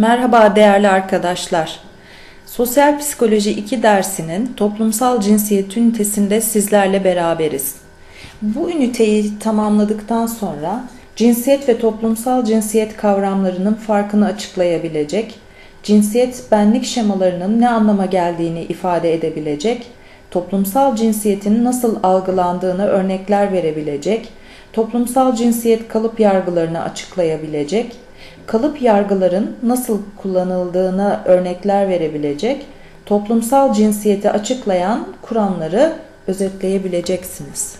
Merhaba değerli arkadaşlar. Sosyal Psikoloji 2 dersinin toplumsal cinsiyet ünitesinde sizlerle beraberiz. Bu üniteyi tamamladıktan sonra cinsiyet ve toplumsal cinsiyet kavramlarının farkını açıklayabilecek, cinsiyet benlik şemalarının ne anlama geldiğini ifade edebilecek, toplumsal cinsiyetin nasıl algılandığını örnekler verebilecek, toplumsal cinsiyet kalıp yargılarını açıklayabilecek, kalıp yargıların nasıl kullanıldığına örnekler verebilecek, toplumsal cinsiyeti açıklayan kuramları özetleyebileceksiniz.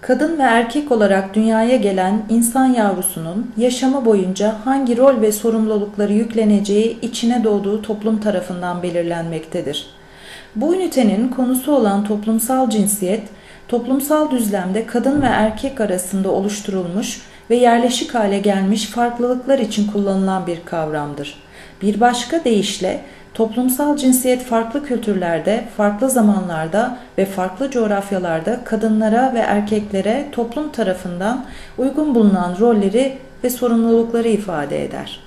Kadın ve erkek olarak dünyaya gelen insan yavrusunun yaşamı boyunca hangi rol ve sorumlulukları yükleneceği içine doğduğu toplum tarafından belirlenmektedir. Bu ünitenin konusu olan toplumsal cinsiyet, toplumsal düzlemde kadın ve erkek arasında oluşturulmuş ve yerleşik hale gelmiş farklılıklar için kullanılan bir kavramdır. Bir başka deyişle toplumsal cinsiyet farklı kültürlerde, farklı zamanlarda ve farklı coğrafyalarda kadınlara ve erkeklere toplum tarafından uygun bulunan rolleri ve sorumlulukları ifade eder.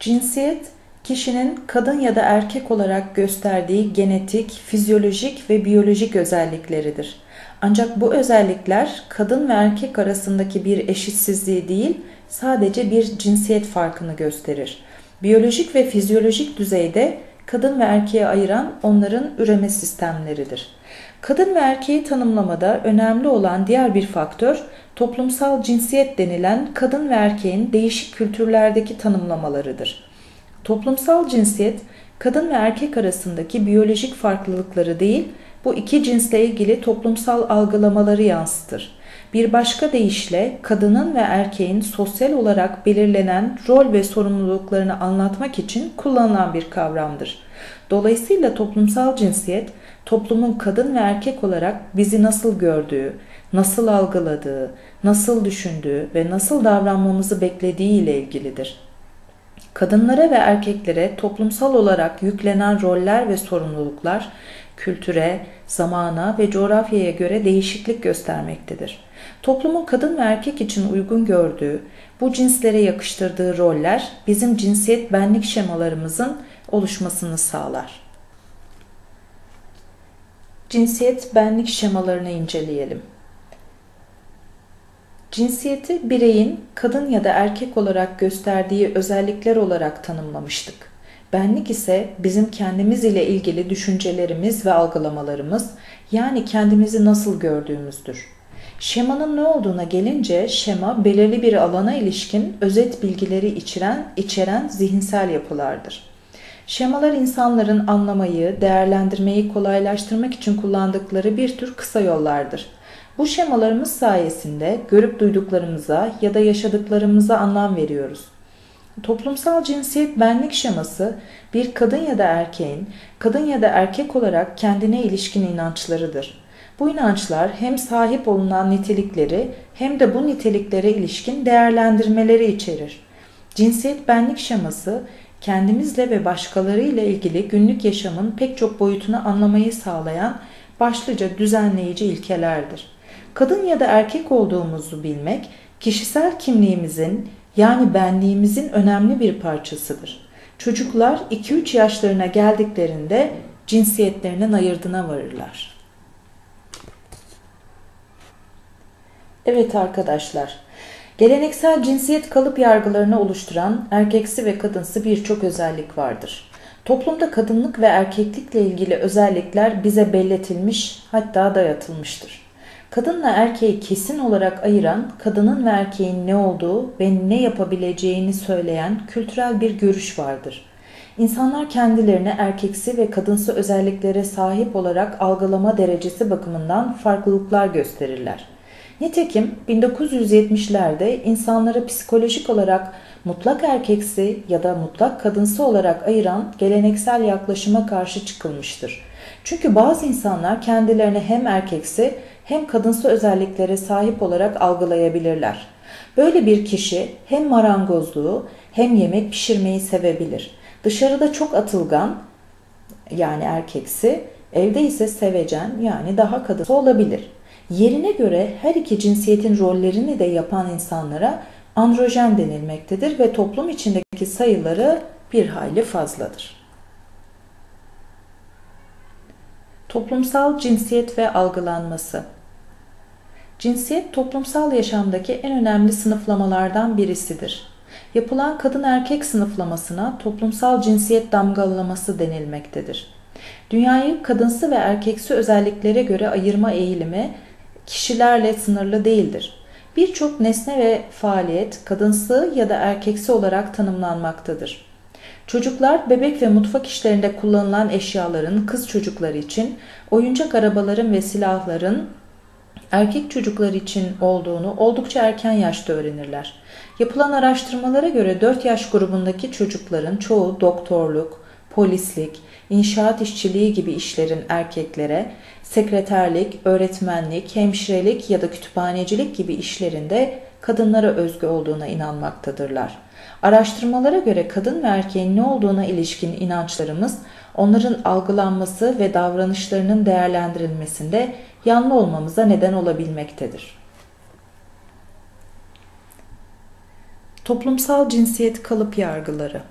Cinsiyet, kişinin kadın ya da erkek olarak gösterdiği genetik, fizyolojik ve biyolojik özellikleridir. Ancak bu özellikler kadın ve erkek arasındaki bir eşitsizliği değil, sadece bir cinsiyet farkını gösterir. Biyolojik ve fizyolojik düzeyde kadın ve erkeği ayıran onların üreme sistemleridir. Kadın ve erkeği tanımlamada önemli olan diğer bir faktör toplumsal cinsiyet denilen kadın ve erkeğin değişik kültürlerdeki tanımlamalarıdır. Toplumsal cinsiyet kadın ve erkek arasındaki biyolojik farklılıkları değil, bu iki cinsle ilgili toplumsal algılamaları yansıtır. Bir başka deyişle kadının ve erkeğin sosyal olarak belirlenen rol ve sorumluluklarını anlatmak için kullanılan bir kavramdır. Dolayısıyla toplumsal cinsiyet toplumun kadın ve erkek olarak bizi nasıl gördüğü, nasıl algıladığı, nasıl düşündüğü ve nasıl davranmamızı beklediği ile ilgilidir. Kadınlara ve erkeklere toplumsal olarak yüklenen roller ve sorumluluklar kültüre, zamana ve coğrafyaya göre değişiklik göstermektedir. Toplumun kadın ve erkek için uygun gördüğü, bu cinslere yakıştırdığı roller bizim cinsiyet benlik şemalarımızın oluşmasını sağlar. Cinsiyet benlik şemalarını inceleyelim. Cinsiyeti bireyin kadın ya da erkek olarak gösterdiği özellikler olarak tanımlamıştık. Benlik ise bizim kendimiz ile ilgili düşüncelerimiz ve algılamalarımız, yani kendimizi nasıl gördüğümüzdür. Şemanın ne olduğuna gelince şema belirli bir alana ilişkin özet bilgileri içeren, içeren zihinsel yapılardır. Şemalar insanların anlamayı, değerlendirmeyi kolaylaştırmak için kullandıkları bir tür kısa yollardır. Bu şemalarımız sayesinde görüp duyduklarımıza ya da yaşadıklarımıza anlam veriyoruz. Toplumsal cinsiyet benlik şeması bir kadın ya da erkeğin kadın ya da erkek olarak kendine ilişkin inançlarıdır. Bu inançlar hem sahip olunan nitelikleri hem de bu niteliklere ilişkin değerlendirmeleri içerir. Cinsiyet benlik şeması kendimizle ve başkalarıyla ilgili günlük yaşamın pek çok boyutunu anlamayı sağlayan başlıca düzenleyici ilkelerdir. Kadın ya da erkek olduğumuzu bilmek kişisel kimliğimizin yani benliğimizin önemli bir parçasıdır. Çocuklar 2-3 yaşlarına geldiklerinde cinsiyetlerinin ayırdına varırlar. Evet arkadaşlar, geleneksel cinsiyet kalıp yargılarını oluşturan erkeksi ve kadınsı birçok özellik vardır. Toplumda kadınlık ve erkeklikle ilgili özellikler bize belletilmiş hatta dayatılmıştır. Kadınla erkeği kesin olarak ayıran, kadının ve erkeğin ne olduğu ve ne yapabileceğini söyleyen kültürel bir görüş vardır. İnsanlar kendilerini erkeksi ve kadınsı özelliklere sahip olarak algılama derecesi bakımından farklılıklar gösterirler. Nitekim 1970'lerde insanları psikolojik olarak mutlak erkeksi ya da mutlak kadınsı olarak ayıran geleneksel yaklaşıma karşı çıkılmıştır. Çünkü bazı insanlar kendilerini hem erkeksi hem kadınsı özelliklere sahip olarak algılayabilirler. Böyle bir kişi hem marangozluğu hem yemek pişirmeyi sevebilir. Dışarıda çok atılgan yani erkeksi, evde ise sevecen yani daha kadınsı olabilir. Yerine göre her iki cinsiyetin rollerini de yapan insanlara androjen denilmektedir ve toplum içindeki sayıları bir hayli fazladır. Toplumsal cinsiyet ve algılanması Cinsiyet toplumsal yaşamdaki en önemli sınıflamalardan birisidir. Yapılan kadın erkek sınıflamasına toplumsal cinsiyet damgalaması denilmektedir. Dünyayı kadınsı ve erkeksi özelliklere göre ayırma eğilimi kişilerle sınırlı değildir. Birçok nesne ve faaliyet kadınsı ya da erkeksi olarak tanımlanmaktadır. Çocuklar bebek ve mutfak işlerinde kullanılan eşyaların kız çocukları için, oyuncak arabaların ve silahların erkek çocuklar için olduğunu oldukça erken yaşta öğrenirler. Yapılan araştırmalara göre 4 yaş grubundaki çocukların çoğu doktorluk, polislik, inşaat işçiliği gibi işlerin erkeklere, sekreterlik, öğretmenlik, hemşirelik ya da kütüphanecilik gibi işlerinde kadınlara özgü olduğuna inanmaktadırlar. Araştırmalara göre kadın ve erkeğin ne olduğuna ilişkin inançlarımız onların algılanması ve davranışlarının değerlendirilmesinde yanlı olmamıza neden olabilmektedir. Toplumsal cinsiyet kalıp yargıları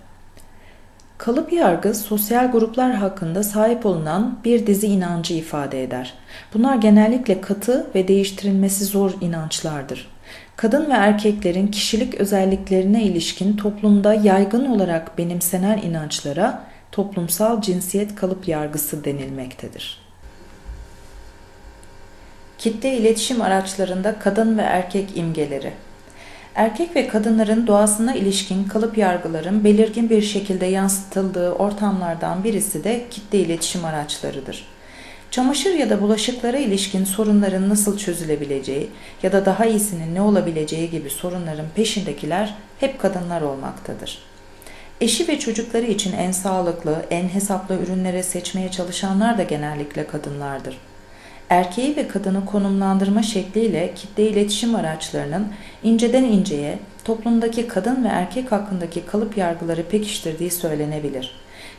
Kalıp yargı sosyal gruplar hakkında sahip olunan bir dizi inancı ifade eder. Bunlar genellikle katı ve değiştirilmesi zor inançlardır. Kadın ve erkeklerin kişilik özelliklerine ilişkin toplumda yaygın olarak benimsenen inançlara toplumsal cinsiyet kalıp yargısı denilmektedir. Kitle iletişim araçlarında kadın ve erkek imgeleri Erkek ve kadınların doğasına ilişkin kalıp yargıların belirgin bir şekilde yansıtıldığı ortamlardan birisi de kitle iletişim araçlarıdır. Çamaşır ya da bulaşıklara ilişkin sorunların nasıl çözülebileceği ya da daha iyisinin ne olabileceği gibi sorunların peşindekiler hep kadınlar olmaktadır. Eşi ve çocukları için en sağlıklı, en hesaplı ürünlere seçmeye çalışanlar da genellikle kadınlardır erkeği ve kadını konumlandırma şekliyle kitle iletişim araçlarının inceden inceye toplumdaki kadın ve erkek hakkındaki kalıp yargıları pekiştirdiği söylenebilir.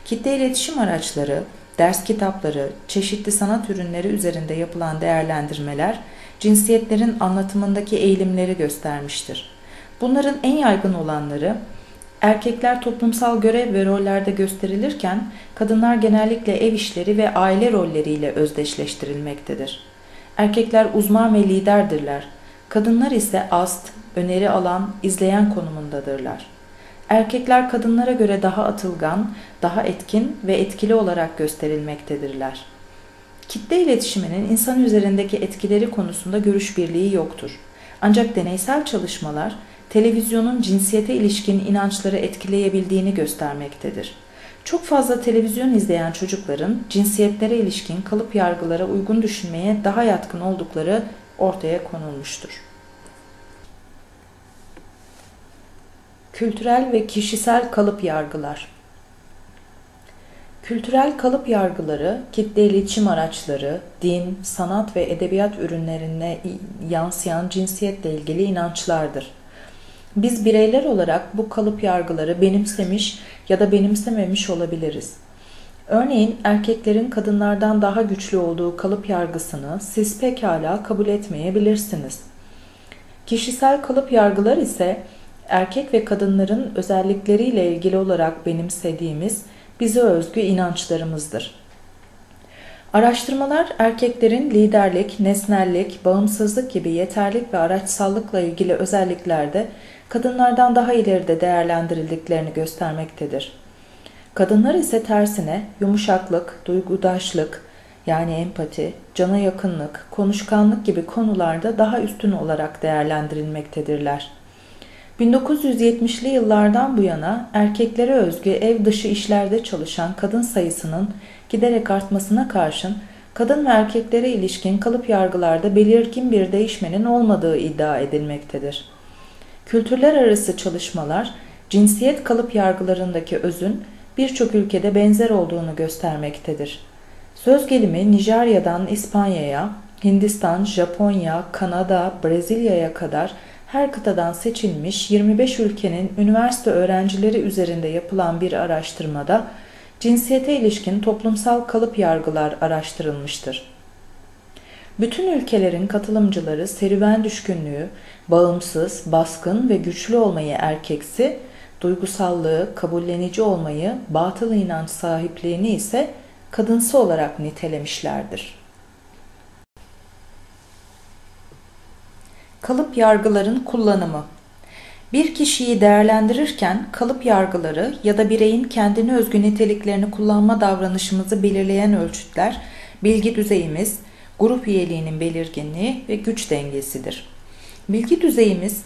Kitle iletişim araçları, ders kitapları, çeşitli sanat ürünleri üzerinde yapılan değerlendirmeler cinsiyetlerin anlatımındaki eğilimleri göstermiştir. Bunların en yaygın olanları Erkekler toplumsal görev ve rollerde gösterilirken kadınlar genellikle ev işleri ve aile rolleriyle özdeşleştirilmektedir. Erkekler uzman ve liderdirler. Kadınlar ise ast, öneri alan, izleyen konumundadırlar. Erkekler kadınlara göre daha atılgan, daha etkin ve etkili olarak gösterilmektedirler. Kitle iletişiminin insan üzerindeki etkileri konusunda görüş birliği yoktur. Ancak deneysel çalışmalar televizyonun cinsiyete ilişkin inançları etkileyebildiğini göstermektedir. Çok fazla televizyon izleyen çocukların cinsiyetlere ilişkin kalıp yargılara uygun düşünmeye daha yatkın oldukları ortaya konulmuştur. Kültürel ve kişisel kalıp yargılar Kültürel kalıp yargıları, kitle iletişim araçları, din, sanat ve edebiyat ürünlerine yansıyan cinsiyetle ilgili inançlardır. Biz bireyler olarak bu kalıp yargıları benimsemiş ya da benimsememiş olabiliriz. Örneğin erkeklerin kadınlardan daha güçlü olduğu kalıp yargısını siz pekala kabul etmeyebilirsiniz. Kişisel kalıp yargılar ise erkek ve kadınların özellikleriyle ilgili olarak benimsediğimiz bize özgü inançlarımızdır. Araştırmalar erkeklerin liderlik, nesnellik, bağımsızlık gibi yeterlik ve araçsallıkla ilgili özelliklerde kadınlardan daha ileride değerlendirildiklerini göstermektedir. Kadınlar ise tersine yumuşaklık, duygudaşlık yani empati, cana yakınlık, konuşkanlık gibi konularda daha üstün olarak değerlendirilmektedirler. 1970'li yıllardan bu yana erkeklere özgü ev dışı işlerde çalışan kadın sayısının giderek artmasına karşın kadın ve erkeklere ilişkin kalıp yargılarda belirgin bir değişmenin olmadığı iddia edilmektedir. Kültürler arası çalışmalar cinsiyet kalıp yargılarındaki özün birçok ülkede benzer olduğunu göstermektedir. Söz gelimi Nijerya'dan İspanya'ya, Hindistan, Japonya, Kanada, Brezilya'ya kadar her kıtadan seçilmiş 25 ülkenin üniversite öğrencileri üzerinde yapılan bir araştırmada cinsiyete ilişkin toplumsal kalıp yargılar araştırılmıştır. Bütün ülkelerin katılımcıları serüven düşkünlüğü, bağımsız, baskın ve güçlü olmayı erkeksi, duygusallığı, kabullenici olmayı, batıl inanç sahipliğini ise kadınsı olarak nitelemişlerdir. Kalıp yargıların kullanımı bir kişiyi değerlendirirken kalıp yargıları ya da bireyin kendine özgü niteliklerini kullanma davranışımızı belirleyen ölçütler, bilgi düzeyimiz, grup üyeliğinin belirginliği ve güç dengesidir. Bilgi düzeyimiz,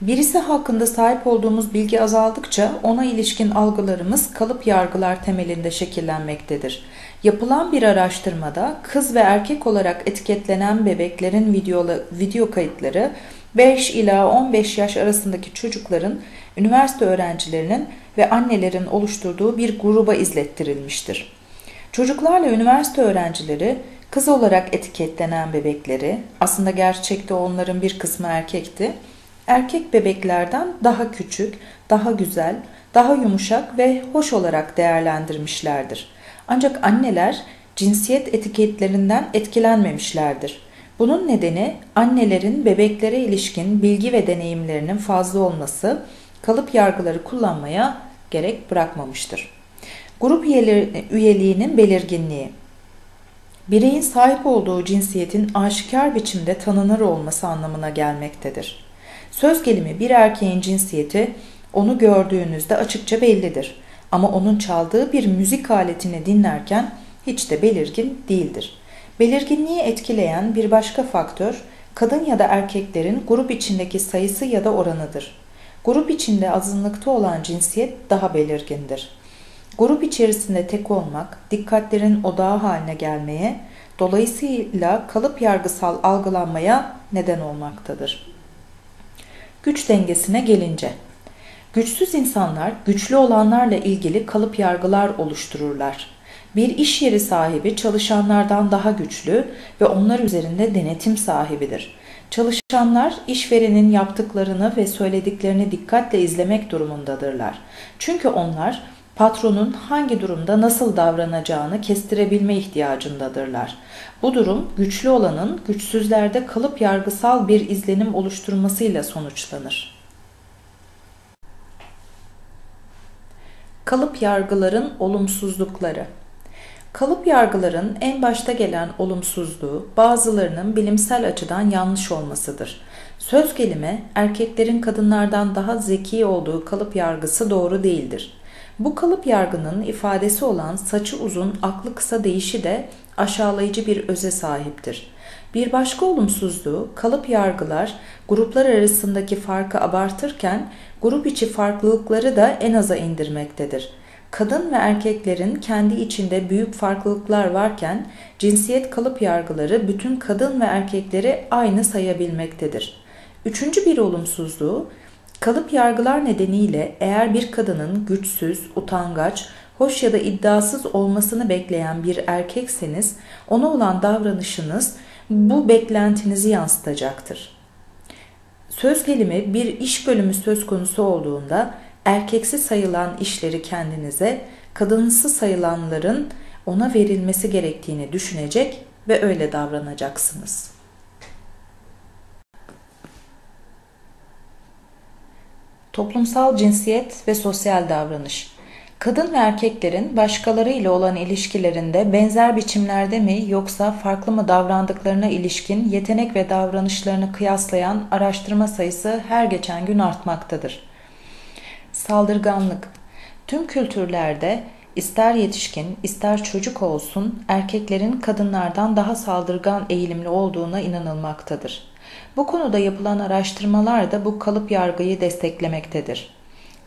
birisi hakkında sahip olduğumuz bilgi azaldıkça ona ilişkin algılarımız kalıp yargılar temelinde şekillenmektedir. Yapılan bir araştırmada kız ve erkek olarak etiketlenen bebeklerin video, video kayıtları 5 ila 15 yaş arasındaki çocukların, üniversite öğrencilerinin ve annelerin oluşturduğu bir gruba izlettirilmiştir. Çocuklarla üniversite öğrencileri kız olarak etiketlenen bebekleri, aslında gerçekte onların bir kısmı erkekti, erkek bebeklerden daha küçük, daha güzel, daha yumuşak ve hoş olarak değerlendirmişlerdir. Ancak anneler cinsiyet etiketlerinden etkilenmemişlerdir. Bunun nedeni annelerin bebeklere ilişkin bilgi ve deneyimlerinin fazla olması kalıp yargıları kullanmaya gerek bırakmamıştır. Grup üyeliğinin belirginliği Bireyin sahip olduğu cinsiyetin aşikar biçimde tanınır olması anlamına gelmektedir. Söz gelimi bir erkeğin cinsiyeti onu gördüğünüzde açıkça bellidir. Ama onun çaldığı bir müzik aletini dinlerken hiç de belirgin değildir. Belirginliği etkileyen bir başka faktör kadın ya da erkeklerin grup içindeki sayısı ya da oranıdır. Grup içinde azınlıkta olan cinsiyet daha belirgindir. Grup içerisinde tek olmak, dikkatlerin odağı haline gelmeye, dolayısıyla kalıp yargısal algılanmaya neden olmaktadır. Güç dengesine gelince, güçsüz insanlar güçlü olanlarla ilgili kalıp yargılar oluştururlar. Bir iş yeri sahibi çalışanlardan daha güçlü ve onlar üzerinde denetim sahibidir. Çalışanlar işverenin yaptıklarını ve söylediklerini dikkatle izlemek durumundadırlar. Çünkü onlar patronun hangi durumda nasıl davranacağını kestirebilme ihtiyacındadırlar. Bu durum güçlü olanın güçsüzlerde kalıp yargısal bir izlenim oluşturmasıyla sonuçlanır. Kalıp yargıların olumsuzlukları Kalıp yargıların en başta gelen olumsuzluğu bazılarının bilimsel açıdan yanlış olmasıdır. Söz gelimi erkeklerin kadınlardan daha zeki olduğu kalıp yargısı doğru değildir. Bu kalıp yargının ifadesi olan saçı uzun, aklı kısa deyişi de aşağılayıcı bir öze sahiptir. Bir başka olumsuzluğu kalıp yargılar gruplar arasındaki farkı abartırken grup içi farklılıkları da en aza indirmektedir. Kadın ve erkeklerin kendi içinde büyük farklılıklar varken cinsiyet kalıp yargıları bütün kadın ve erkekleri aynı sayabilmektedir. Üçüncü bir olumsuzluğu kalıp yargılar nedeniyle eğer bir kadının güçsüz, utangaç, hoş ya da iddiasız olmasını bekleyen bir erkekseniz ona olan davranışınız bu beklentinizi yansıtacaktır. Söz gelimi bir iş bölümü söz konusu olduğunda erkeksi sayılan işleri kendinize, kadınsı sayılanların ona verilmesi gerektiğini düşünecek ve öyle davranacaksınız. Toplumsal cinsiyet ve sosyal davranış Kadın ve erkeklerin başkalarıyla olan ilişkilerinde benzer biçimlerde mi yoksa farklı mı davrandıklarına ilişkin yetenek ve davranışlarını kıyaslayan araştırma sayısı her geçen gün artmaktadır. Saldırganlık Tüm kültürlerde ister yetişkin ister çocuk olsun erkeklerin kadınlardan daha saldırgan eğilimli olduğuna inanılmaktadır. Bu konuda yapılan araştırmalar da bu kalıp yargıyı desteklemektedir.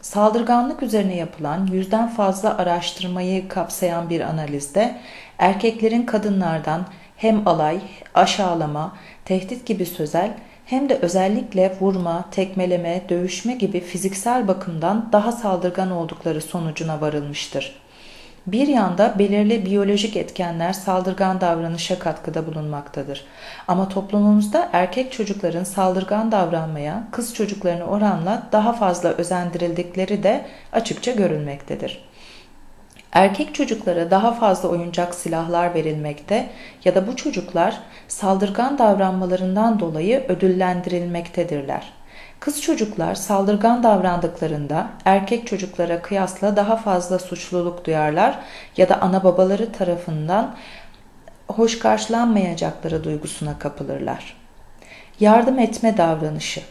Saldırganlık üzerine yapılan yüzden fazla araştırmayı kapsayan bir analizde erkeklerin kadınlardan hem alay, aşağılama, tehdit gibi sözel hem de özellikle vurma, tekmeleme, dövüşme gibi fiziksel bakımdan daha saldırgan oldukları sonucuna varılmıştır. Bir yanda belirli biyolojik etkenler saldırgan davranışa katkıda bulunmaktadır. Ama toplumumuzda erkek çocukların saldırgan davranmaya kız çocuklarına oranla daha fazla özendirildikleri de açıkça görülmektedir. Erkek çocuklara daha fazla oyuncak silahlar verilmekte ya da bu çocuklar saldırgan davranmalarından dolayı ödüllendirilmektedirler. Kız çocuklar saldırgan davrandıklarında erkek çocuklara kıyasla daha fazla suçluluk duyarlar ya da ana babaları tarafından hoş karşılanmayacakları duygusuna kapılırlar. Yardım etme davranışı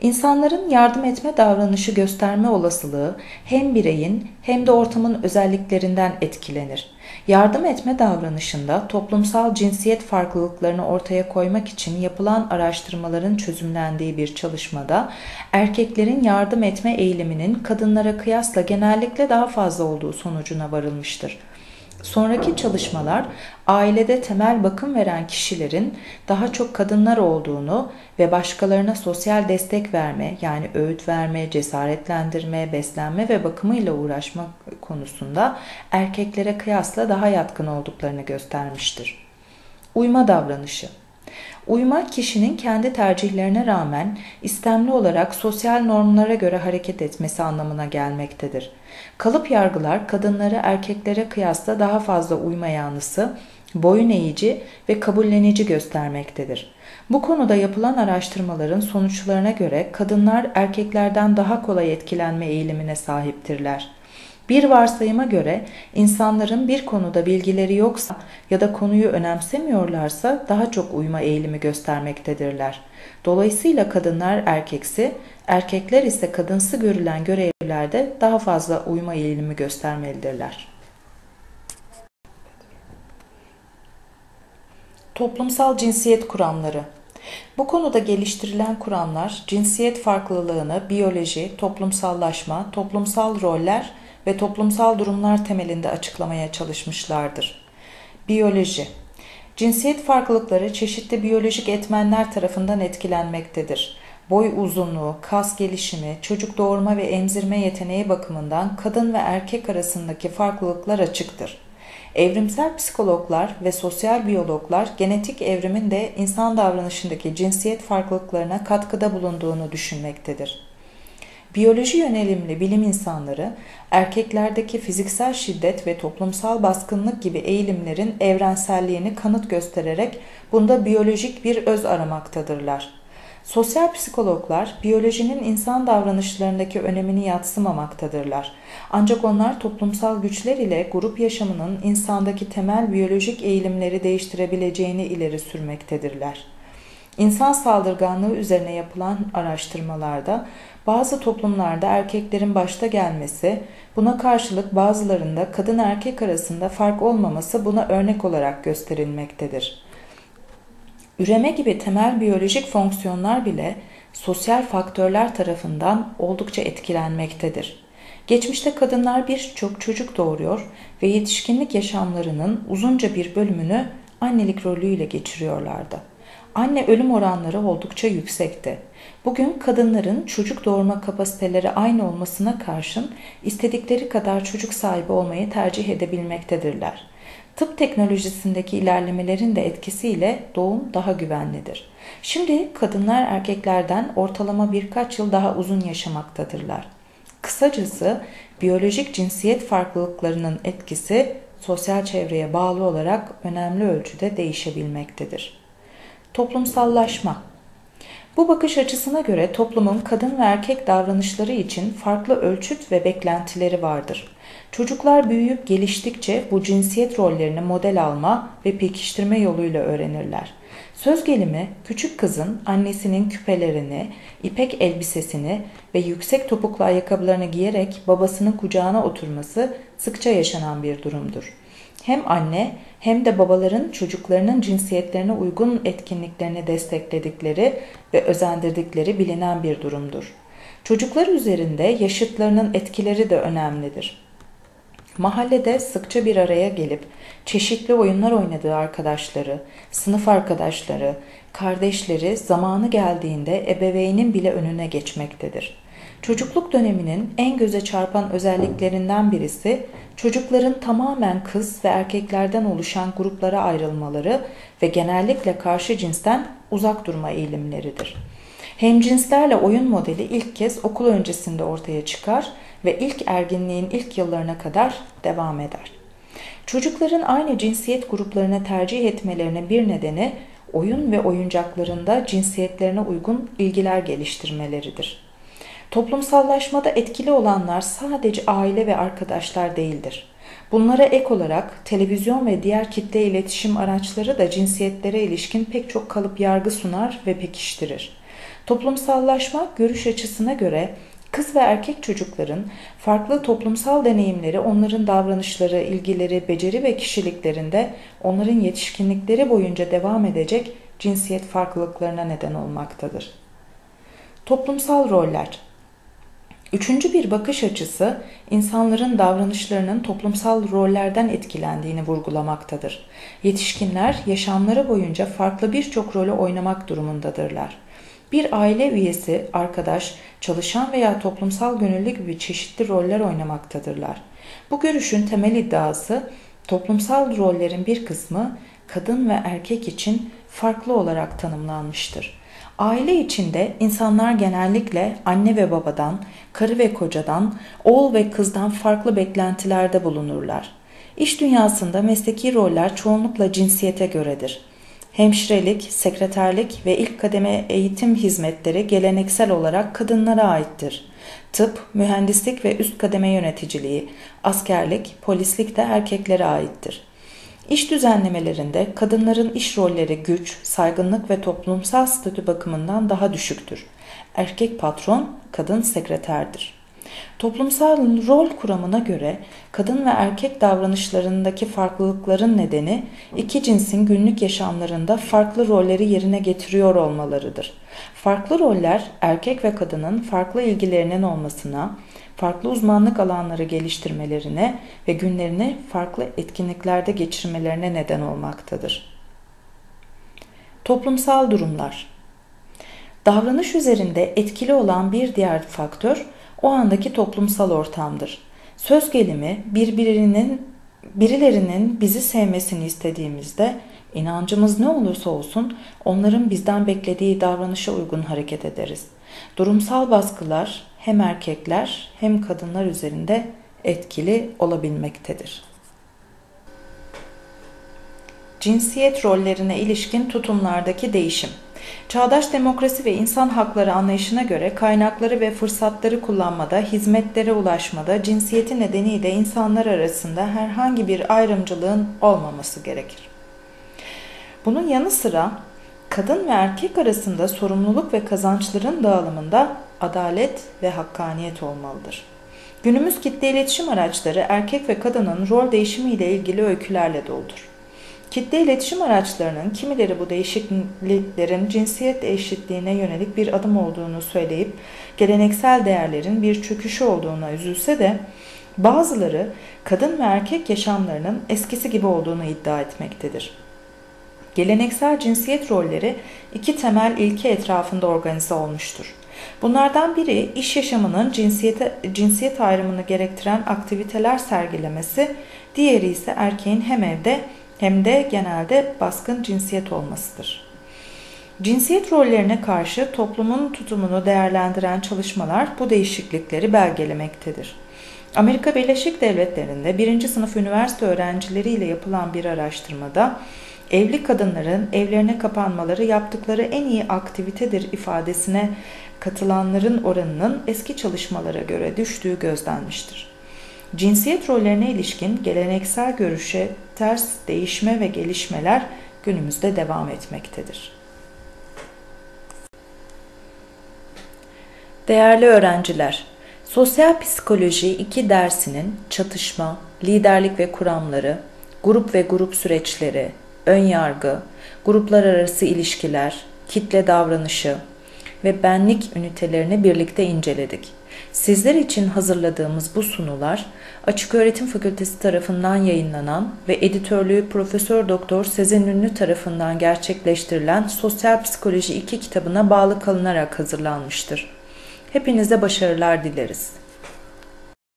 İnsanların yardım etme davranışı gösterme olasılığı hem bireyin hem de ortamın özelliklerinden etkilenir. Yardım etme davranışında toplumsal cinsiyet farklılıklarını ortaya koymak için yapılan araştırmaların çözümlendiği bir çalışmada erkeklerin yardım etme eğiliminin kadınlara kıyasla genellikle daha fazla olduğu sonucuna varılmıştır. Sonraki çalışmalar ailede temel bakım veren kişilerin daha çok kadınlar olduğunu ve başkalarına sosyal destek verme yani öğüt verme, cesaretlendirme, beslenme ve bakımıyla uğraşma konusunda erkeklere kıyasla daha yatkın olduklarını göstermiştir. Uyma davranışı Uyma kişinin kendi tercihlerine rağmen istemli olarak sosyal normlara göre hareket etmesi anlamına gelmektedir. Kalıp yargılar kadınları erkeklere kıyasla daha fazla uyma yanlısı, boyun eğici ve kabullenici göstermektedir. Bu konuda yapılan araştırmaların sonuçlarına göre kadınlar erkeklerden daha kolay etkilenme eğilimine sahiptirler. Bir varsayıma göre insanların bir konuda bilgileri yoksa ya da konuyu önemsemiyorlarsa daha çok uyma eğilimi göstermektedirler. Dolayısıyla kadınlar erkeksi, erkekler ise kadınsı görülen görevlerde daha fazla uyma eğilimi göstermelidirler. Toplumsal cinsiyet kuramları bu konuda geliştirilen kuramlar cinsiyet farklılığını biyoloji, toplumsallaşma, toplumsal roller ve toplumsal durumlar temelinde açıklamaya çalışmışlardır. Biyoloji Cinsiyet farklılıkları çeşitli biyolojik etmenler tarafından etkilenmektedir. Boy uzunluğu, kas gelişimi, çocuk doğurma ve emzirme yeteneği bakımından kadın ve erkek arasındaki farklılıklar açıktır. Evrimsel psikologlar ve sosyal biyologlar genetik evrimin de insan davranışındaki cinsiyet farklılıklarına katkıda bulunduğunu düşünmektedir. Biyoloji yönelimli bilim insanları erkeklerdeki fiziksel şiddet ve toplumsal baskınlık gibi eğilimlerin evrenselliğini kanıt göstererek bunda biyolojik bir öz aramaktadırlar. Sosyal psikologlar biyolojinin insan davranışlarındaki önemini yatsımamaktadırlar. Ancak onlar toplumsal güçler ile grup yaşamının insandaki temel biyolojik eğilimleri değiştirebileceğini ileri sürmektedirler. İnsan saldırganlığı üzerine yapılan araştırmalarda bazı toplumlarda erkeklerin başta gelmesi, buna karşılık bazılarında kadın erkek arasında fark olmaması buna örnek olarak gösterilmektedir. Üreme gibi temel biyolojik fonksiyonlar bile sosyal faktörler tarafından oldukça etkilenmektedir. Geçmişte kadınlar birçok çocuk doğuruyor ve yetişkinlik yaşamlarının uzunca bir bölümünü annelik rolüyle geçiriyorlardı anne ölüm oranları oldukça yüksekti. Bugün kadınların çocuk doğurma kapasiteleri aynı olmasına karşın istedikleri kadar çocuk sahibi olmayı tercih edebilmektedirler. Tıp teknolojisindeki ilerlemelerin de etkisiyle doğum daha güvenlidir. Şimdi kadınlar erkeklerden ortalama birkaç yıl daha uzun yaşamaktadırlar. Kısacası biyolojik cinsiyet farklılıklarının etkisi sosyal çevreye bağlı olarak önemli ölçüde değişebilmektedir. Toplumsallaşma bu bakış açısına göre toplumun kadın ve erkek davranışları için farklı ölçüt ve beklentileri vardır. Çocuklar büyüyüp geliştikçe bu cinsiyet rollerini model alma ve pekiştirme yoluyla öğrenirler. Söz gelimi küçük kızın annesinin küpelerini, ipek elbisesini ve yüksek topuklu ayakkabılarını giyerek babasının kucağına oturması sıkça yaşanan bir durumdur. Hem anne hem de babaların çocuklarının cinsiyetlerine uygun etkinliklerini destekledikleri ve özendirdikleri bilinen bir durumdur. Çocuklar üzerinde yaşıtlarının etkileri de önemlidir. Mahallede sıkça bir araya gelip çeşitli oyunlar oynadığı arkadaşları, sınıf arkadaşları, kardeşleri zamanı geldiğinde ebeveynin bile önüne geçmektedir. Çocukluk döneminin en göze çarpan özelliklerinden birisi çocukların tamamen kız ve erkeklerden oluşan gruplara ayrılmaları ve genellikle karşı cinsten uzak durma eğilimleridir. Hemcinslerle oyun modeli ilk kez okul öncesinde ortaya çıkar ve ilk erginliğin ilk yıllarına kadar devam eder. Çocukların aynı cinsiyet gruplarına tercih etmelerinin bir nedeni oyun ve oyuncaklarında cinsiyetlerine uygun ilgiler geliştirmeleridir. Toplumsallaşmada etkili olanlar sadece aile ve arkadaşlar değildir. Bunlara ek olarak televizyon ve diğer kitle iletişim araçları da cinsiyetlere ilişkin pek çok kalıp yargı sunar ve pekiştirir. Toplumsallaşma görüş açısına göre kız ve erkek çocukların farklı toplumsal deneyimleri onların davranışları, ilgileri, beceri ve kişiliklerinde onların yetişkinlikleri boyunca devam edecek cinsiyet farklılıklarına neden olmaktadır. Toplumsal roller Üçüncü bir bakış açısı insanların davranışlarının toplumsal rollerden etkilendiğini vurgulamaktadır. Yetişkinler yaşamları boyunca farklı birçok rolü oynamak durumundadırlar. Bir aile üyesi, arkadaş, çalışan veya toplumsal gönüllü gibi çeşitli roller oynamaktadırlar. Bu görüşün temel iddiası toplumsal rollerin bir kısmı kadın ve erkek için farklı olarak tanımlanmıştır. Aile içinde insanlar genellikle anne ve babadan, karı ve kocadan, oğul ve kızdan farklı beklentilerde bulunurlar. İş dünyasında mesleki roller çoğunlukla cinsiyete göredir. Hemşirelik, sekreterlik ve ilk kademe eğitim hizmetleri geleneksel olarak kadınlara aittir. Tıp, mühendislik ve üst kademe yöneticiliği, askerlik, polislik de erkeklere aittir. İş düzenlemelerinde kadınların iş rolleri güç, saygınlık ve toplumsal statü bakımından daha düşüktür. Erkek patron, kadın sekreterdir. Toplumsal rol kuramına göre kadın ve erkek davranışlarındaki farklılıkların nedeni iki cinsin günlük yaşamlarında farklı rolleri yerine getiriyor olmalarıdır. Farklı roller erkek ve kadının farklı ilgilerinin olmasına, farklı uzmanlık alanları geliştirmelerine ve günlerini farklı etkinliklerde geçirmelerine neden olmaktadır. Toplumsal durumlar Davranış üzerinde etkili olan bir diğer faktör o andaki toplumsal ortamdır. Söz gelimi birbirinin birilerinin bizi sevmesini istediğimizde inancımız ne olursa olsun onların bizden beklediği davranışa uygun hareket ederiz. Durumsal baskılar hem erkekler hem kadınlar üzerinde etkili olabilmektedir. Cinsiyet rollerine ilişkin tutumlardaki değişim Çağdaş demokrasi ve insan hakları anlayışına göre kaynakları ve fırsatları kullanmada, hizmetlere ulaşmada cinsiyeti nedeniyle insanlar arasında herhangi bir ayrımcılığın olmaması gerekir. Bunun yanı sıra kadın ve erkek arasında sorumluluk ve kazançların dağılımında adalet ve hakkaniyet olmalıdır. Günümüz kitle iletişim araçları erkek ve kadının rol değişimiyle ilgili öykülerle doludur. Kitle iletişim araçlarının kimileri bu değişikliklerin cinsiyet eşitliğine yönelik bir adım olduğunu söyleyip geleneksel değerlerin bir çöküşü olduğuna üzülse de bazıları kadın ve erkek yaşamlarının eskisi gibi olduğunu iddia etmektedir. Geleneksel cinsiyet rolleri iki temel ilke etrafında organize olmuştur. Bunlardan biri iş yaşamının cinsiyete, cinsiyet ayrımını gerektiren aktiviteler sergilemesi, diğeri ise erkeğin hem evde hem de genelde baskın cinsiyet olmasıdır. Cinsiyet rollerine karşı toplumun tutumunu değerlendiren çalışmalar bu değişiklikleri belgelemektedir. Amerika Birleşik Devletleri'nde birinci sınıf üniversite öğrencileriyle yapılan bir araştırmada evli kadınların evlerine kapanmaları yaptıkları en iyi aktivitedir ifadesine katılanların oranının eski çalışmalara göre düştüğü gözlenmiştir. Cinsiyet rollerine ilişkin geleneksel görüşe ters değişme ve gelişmeler günümüzde devam etmektedir. Değerli öğrenciler, Sosyal Psikoloji 2 dersinin çatışma, liderlik ve kuramları, grup ve grup süreçleri, ön yargı, gruplar arası ilişkiler, kitle davranışı ve benlik ünitelerini birlikte inceledik. Sizler için hazırladığımız bu sunular Açık Öğretim Fakültesi tarafından yayınlanan ve editörlüğü Profesör Doktor Sezen Ünlü tarafından gerçekleştirilen Sosyal Psikoloji 2 kitabına bağlı kalınarak hazırlanmıştır. Hepinize başarılar dileriz.